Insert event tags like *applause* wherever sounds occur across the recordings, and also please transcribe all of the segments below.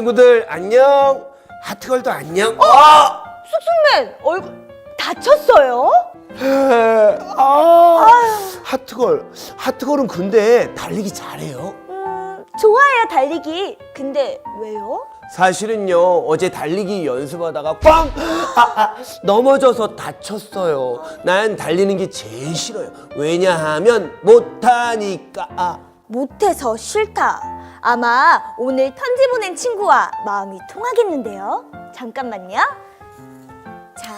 친구들 안녕. 하트걸도 안녕. 쑥쑥맨 얼굴 다쳤어요? 아, 하트걸. 하트걸은 근데 달리기 잘해요. 음, 좋아요 달리기. 근데 왜요? 사실은요 어제 달리기 연습하다가 꽝 아, 아, 넘어져서 다쳤어요. 난 달리는 게 제일 싫어요. 왜냐하면 못하니까. 아, 못해서 싫다. 아마 오늘 편지 보낸 친구와 마음이 통하겠는데요. 잠깐만요. 자.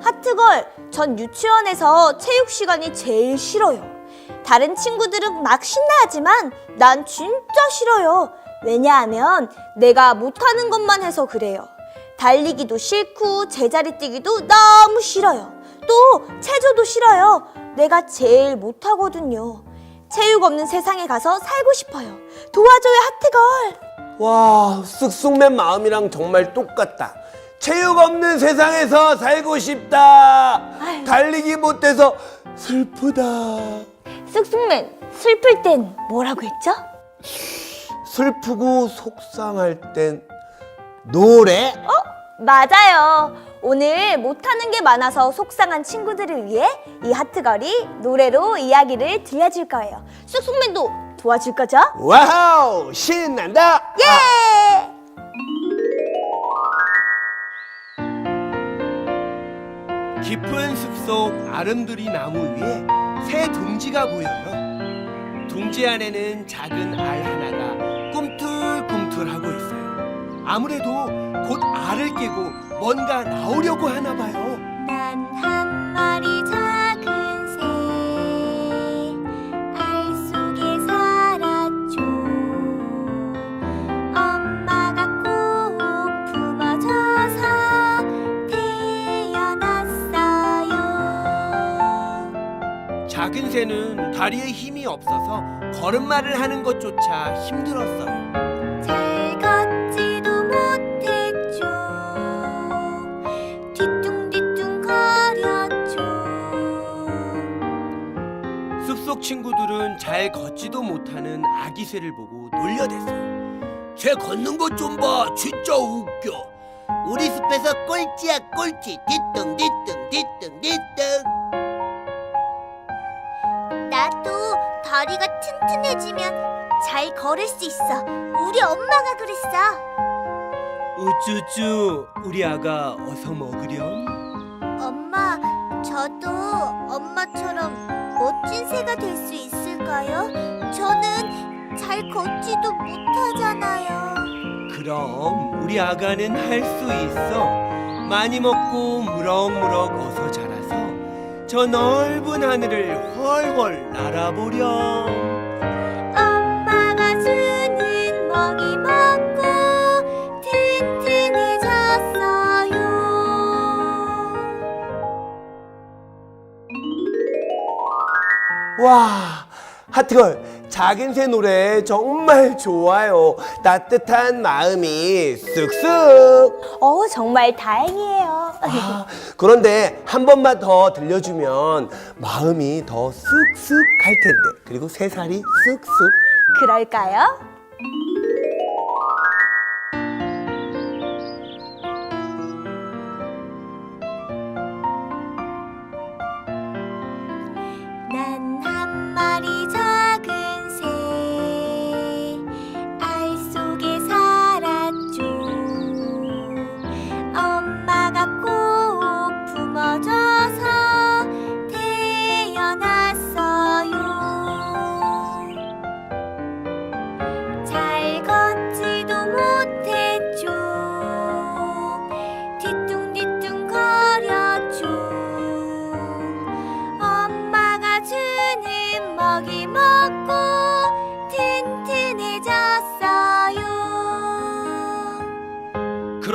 하트걸, 전 유치원에서 체육 시간이 제일 싫어요. 다른 친구들은 막 신나하지만 난 진짜 싫어요. 왜냐하면 내가 못하는 것만 해서 그래요. 달리기도 싫고 제자리 뛰기도 너무 싫어요. 또 체조도 싫어요. 내가 제일 못하거든요. 체육 없는 세상에 가서 살고 싶어요. 도와줘요, 하트걸. 와 쓱쓱맨 마음이랑 정말 똑같다. 체육 없는 세상에서 살고 싶다. 아유. 달리기 못해서 슬프다. 쑥쑥맨, 슬플 땐 뭐라고 했죠? 슬프고 속상할 땐 노래? 맞아요. 오늘 못하는 게 많아서 속상한 친구들을 위해 이 하트걸이 노래로 이야기를 들려줄 거예요. 쑥쑥맨도 도와줄 거죠? 와우 신난다. 예! 깊은 숲속 아름드리 나무 위에 새 둥지가 보여요. 둥지 안에는 작은 알 하나가 아무래도 곧 알을 깨고 뭔가 나오려고 하나 봐요. 난 한 마리 작은 새, 알 속에 살았죠. 엄마가 꼭 품어줘서 태어났어요. 작은 새는 다리에 힘이 없어서 걸음마를 하는 것조차 힘들었어요. 숲속 친구들은 잘 걷지도 못하는 아기 새를 보고 놀려댔어요. 새 걷는 것 좀 봐, 진짜 웃겨. 우리 숲에서 꼴찌야 꼴찌, 뒤뚱 뒤뚱 뒤뚱 뒤뚱. 나도 다리가 튼튼해지면 잘 걸을 수 있어. 우리 엄마가 그랬어. 우쭈쭈, 우리 아가 어서 먹으렴. 엄마, 저도 엄마처럼 잘 걷지도 못하잖아요. 그럼 우리 아가는 할 수 있어. 많이 먹고 무럭무럭 어서 자라서 저 넓은 하늘을 훨훨 날아보렴. 엄마가 주는 먹이 먹고 튼튼해졌어요. 와, 하트걸 작은 새 노래 정말 좋아요. 따뜻한 마음이 쓱쓱. 어, 정말 다행이에요. 아, 그런데 한 번만 더 들려주면 마음이 더 쓱쓱 할 텐데. 그리고 새 살이 쓱쓱. 그럴까요?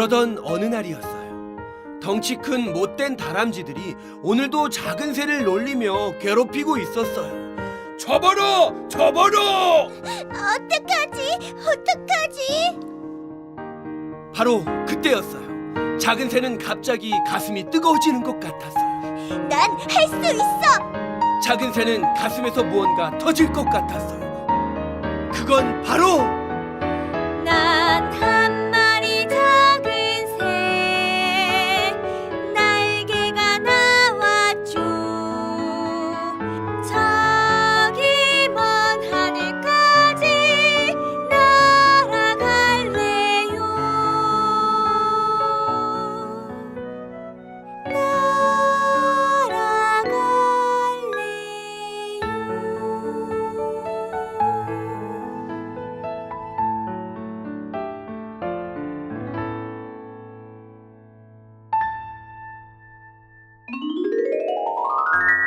그러던 어느 날이었어요. 덩치 큰 못된 다람쥐들이 오늘도 작은 새를 놀리며 괴롭히고 있었어요. 접어라! 접어라! 어떡하지? 어떡하지? 바로 그때였어요. 작은 새는 갑자기 가슴이 뜨거워지는 것 같았어요. 난 할 수 있어. 작은 새는 가슴에서 무언가 터질 것 같았어요. 그건 바로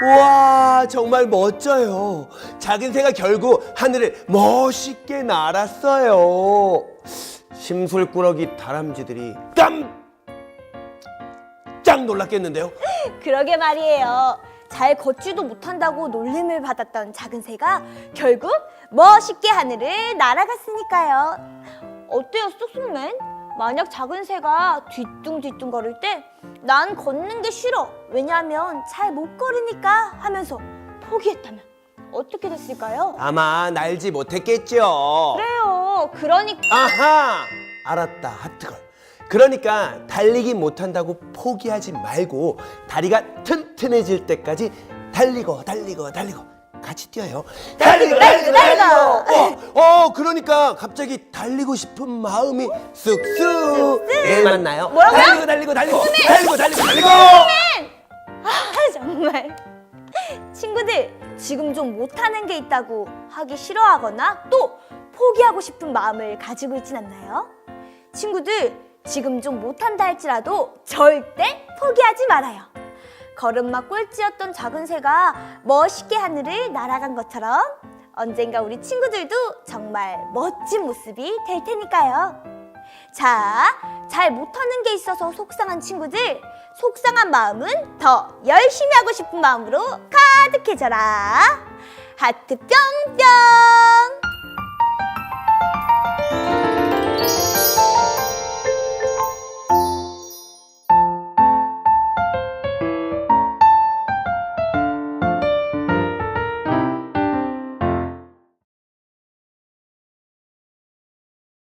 와 정말 멋져요. 작은 새가 결국 하늘을 멋있게 날았어요. 심술꾸러기 다람쥐들이 깜짝 놀랐겠는데요. *laughs* 그러게 말이에요. 잘 걷지도 못한다고 놀림을 받았던 작은 새가 결국 멋있게 하늘을 날아갔으니까요. 어때요, 쑥쑥맨? 만약 작은 새가 뒤뚱뒤뚱 걸을 때난 걷는 게 싫어. 왜냐하면 잘 못 걸으니까 하면서 포기했다면 어떻게 됐을까요? 아마 날지 못했겠죠. 그래요. 그러니까 아하! 알았다, 하트걸. 그러니까 달리기 못한다고 포기하지 말고 다리가 튼튼해질 때까지 달리고 달리고 달리고 같이 뛰어요. 달리고 달리고, 달리고. 어, 어, 그러니까 갑자기 달리고 싶은 마음이 쑥쑥. 예, 맞나요? 뭐라고요? 달리고 달리고 달리고 달리고 달리고 달리고. 아, 정말. 친구들, 지금 좀 못하는 게 있다고 하기 싫어하거나 또 포기하고 싶은 마음을 가지고 있진 않나요? 친구들, 지금 좀 못한다 할지라도 절대 포기하지 말아요. 걸음마 꼴찌였던 작은 새가 멋있게 하늘을 날아간 것처럼 언젠가 우리 친구들도 정말 멋진 모습이 될 테니까요. 자, 잘 못하는 게 있어서 속상한 친구들, 속상한 마음은 더 열심히 하고 싶은 마음으로 가득해져라. 하트 뿅뿅!